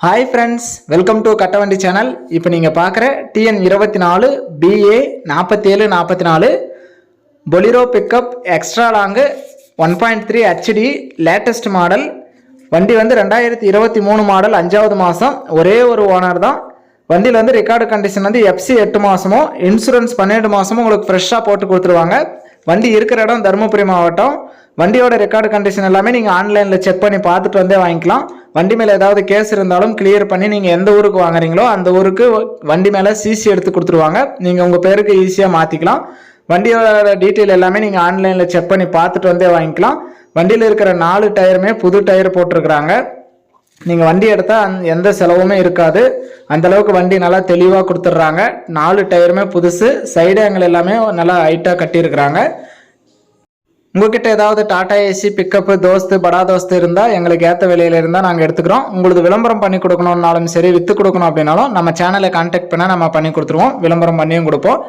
Hi friends welcome to Kattavandi channel இப்போ நீங்கள் பார்க்குற டிஎன் இருபத்தி நாலு பிஏ நாற்பத்தி ஏழு நாற்பத்தி நாலு Bolero pickup extra long one point three HD latest model வண்டி வந்து ரெண்டாயிரத்தி இருபத்தி மூணு மாடல் அஞ்சாவது மாதம் ஒரே ஒரு ஓனர் தான். வண்டியில் வந்து ரெக்கார்டு கண்டிஷன் வந்து எஃப்சி எட்டு மாதமும் இன்சூரன்ஸ் பன்னெண்டு மாதமும் உங்களுக்கு ஃப்ரெஷ்ஷாக போட்டு கொடுத்துருவாங்க. வண்டி இருக்கிற இடம் தருமபுரி மாவட்டம். வண்டியோட ரெக்கார்டு கண்டிஷன் எல்லாமே நீங்கள் ஆன்லைனில் செக் பண்ணி பார்த்துட்டு வந்தே வாங்கிக்கலாம். வண்டி மேலே ஏதாவது கேஸ் இருந்தாலும் கிளியர் பண்ணி நீங்கள் எந்த ஊருக்கு வாங்குறீங்களோ அந்த ஊருக்கு வண்டி மேலே சிசி எடுத்து கொடுத்துருவாங்க. நீங்கள் உங்கள் பேருக்கு ஈஸியாக மாற்றிக்கலாம் வண்டியோட டீட்டெயில் எல்லாமே நீங்கள் ஆன்லைனில் செக் பண்ணி பார்த்துட்டு வந்தே வாங்கிக்கலாம். வண்டியில் இருக்கிற நாலு டயருமே புது டயர் போட்டிருக்கிறாங்க. நீங்கள் வண்டி எடுத்தால் அந் எந்த செலவுமே இருக்காது. அந்தளவுக்கு வண்டி நல்லா தெளிவாக கொடுத்துட்றாங்க. நாலு டயருமே புதுசு சைடு ஆங்கிள் எல்லாமே நல்லா ஹைட்டாக கட்டியிருக்கிறாங்க. உங்ககிட்ட ஏதாவது டாடா ஏசி பிக்கப்பு தோஸ்து படா தோஸ்து இருந்தால் எங்களுக்கு ஏற்ற விலையில இருந்தால் நாங்கள் எடுத்துக்கிறோம். உங்களுக்கு விளம்பரம் பண்ணி கொடுக்கணும்னாலும் சரி விற்று கொடுக்கணும் அப்படின்னாலும் நம்ம சேனலை கான்டாக்ட் பண்ணால் நம்ம பண்ணி கொடுத்துருவோம். விளம்பரம் பண்ணியும் கொடுப்போம்.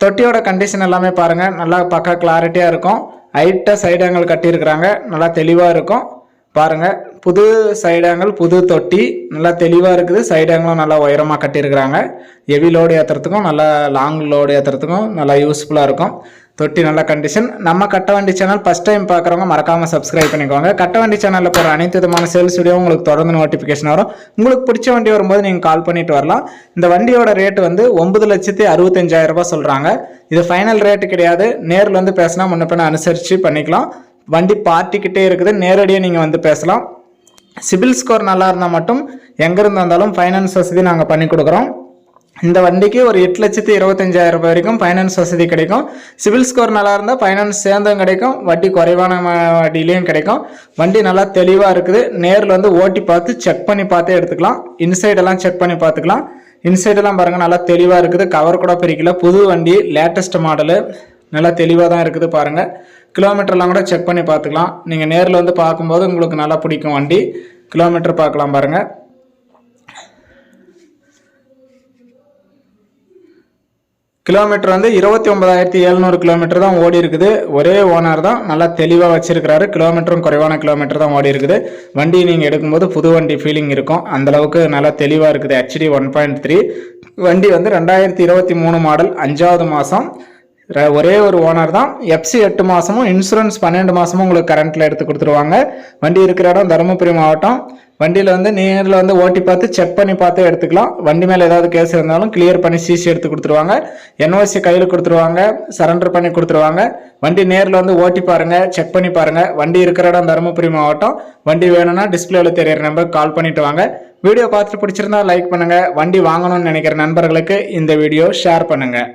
தொட்டியோட கண்டிஷன் எல்லாமே பாருங்கள் நல்லா பக்கா கிளாரிட்டியாக இருக்கும். ஹைட்டாக சைடு கட்டியிருக்கிறாங்க நல்லா தெளிவாக இருக்கும். பாருங்கள் புது சைடாங்கல் புது தொட்டி. நல்லா தெளிவாக இருக்குது. சைடு நல்லா உயரமாக கட்டியிருக்கிறாங்க ஹெவி லோடு ஏற்றுறதுக்கும் நல்லா லாங் லோடு ஏற்றுறதுக்கும் நல்லா யூஸ்ஃபுல்லாக இருக்கும். தொட்டி நல்ல கண்டிஷன் நம்ம கட்ட வண்டி சேனல் ஃபஸ்ட் டைம் பார்க்குறவங்க மறக்காமல் சப்ஸ்கிரைப் பண்ணிக்கோங்க. கட்ட வண்டி சேனலில் போகிற அனைத்து விதமான சேல்ஸ் வீடியோ உங்களுக்கு தொடர்ந்து நோட்டிஃபிகேஷன் வரும். உங்களுக்கு பிடிச்ச வண்டி வரும்போது நீங்கள் கால் பண்ணிட்டு வரலாம். இந்த வண்டியோட ரேட் வந்து ஒன்பது லட்சத்தி அறுபத்தஞ்சாயிரம் சொல்கிறாங்க இது ஃபைனல் ரேட்டு கிடையாது. நேரில் வந்து பேசினா முன்ன பின்ன அனுசரித்து பண்ணிக்கலாம். வண்டி பார்ட்டிக்கிட்டே இருக்குது. நேரடியாக நீங்கள் வந்து பேசலாம். சிபில் ஸ்கோர் நல்லா இருந்தால் மட்டும் எங்கேருந்து வந்தாலும் ஃபைனான்ஸ் வசதி நாங்கள் பண்ணி கொடுக்குறோம். இந்த வண்டிக்கு ஒரு எட்டு லட்சத்தி இருபத்தஞ்சாயிரம் ரூபாய் வரைக்கும் ஃபைனான்ஸ் வசதி கிடைக்கும். சிவில் ஸ்கோர் நல்லா இருந்தால் ஃபைனான்ஸ் சேர்ந்தும் கிடைக்கும். வட்டி குறைவான ம- வட்டியிலையும் கிடைக்கும். வண்டி நல்லா தெளிவாக இருக்குது. நேரில் வந்து ஓட்டி பார்த்து செக் பண்ணி பார்த்தே எடுத்துக்கலாம். இன்சைடெல்லாம் செக் பண்ணி பார்த்துக்கலாம். இன்சைடெல்லாம் பாருங்கள் நல்லா தெளிவாக இருக்குது. கவர் கூட பிரிக்கல. புது வண்டி லேட்டஸ்ட் மாடலு நல்லா தெளிவாக தான் இருக்குது பாருங்கள் கிலோமீட்டர்லாம் கூட செக் பண்ணி பார்த்துக்கலாம். நீங்கள் நேரில் வந்து பார்க்கும்போது உங்களுக்கு நல்லா பிடிக்கும் வண்டி. கிலோமீட்டர் பார்க்கலாம் பாருங்கள் கிலோமீட்டர் வந்து இருபத்தி ஒன்பதாயிரத்தி எழுநூறு கிலோமீட்டர் தான் ஓடி இருக்குது. ஒரே ஓனர் தான் நல்லா தெளிவாக வச்சிருக்கிறாரு. கிலோமீட்டரும் குறைவான கிலோமீட்டர் தான் ஓடி இருக்குது. வண்டி நீங்கள் எடுக்கும்போது புது வண்டி ஃபீலிங் இருக்கும். அந்த அளவுக்கு நல்லா தெளிவாக இருக்குது. ஹெச்டி ஒன் பாயிண்ட் த்ரீ வண்டி வந்து ரெண்டாயிரத்தி இருபத்தி மூணு மாடல் அஞ்சாவது மாதம் ஒரே ஒரு ஓனர் தான். எஃப்சி எட்டு மாதமும் இன்சூரன்ஸ் பன்னெண்டு மாதமும் உங்களுக்கு கரண்ட்டில் எடுத்து கொடுத்துருவாங்க. வண்டி இருக்கிற இடம் தருமபுரி மாவட்டம். வண்டியில் வந்து நேரில் வந்து ஓட்டி பார்த்து செக் பண்ணி பார்த்து எடுத்துக்கலாம். வண்டி மேலே ஏதாவது கேஸ் இருந்தாலும் கிளியர் பண்ணி சிசி எடுத்து கொடுத்துருவாங்க. என்ஓசி கையில் கொடுத்துருவாங்க. சரண்டர் பண்ணி கொடுத்துருவாங்க. வண்டி நேரில் வந்து ஓட்டி பாருங்கள் செக் பண்ணி பாருங்கள் வண்டி இருக்கிற இடம் தருமபுரி மாவட்டம். வண்டி வேணும்னா டிஸ்பிளேவில் தெரியற நம்பருக்கு கால் பண்ணிட்டு வாங்க. வீடியோ பார்த்துட்டு பிடிச்சிருந்தா லைக் பண்ணுங்கள் வண்டி வாங்கணும்னு நினைக்கிற நண்பர்களுக்கு இந்த வீடியோ ஷேர் பண்ணுங்கள்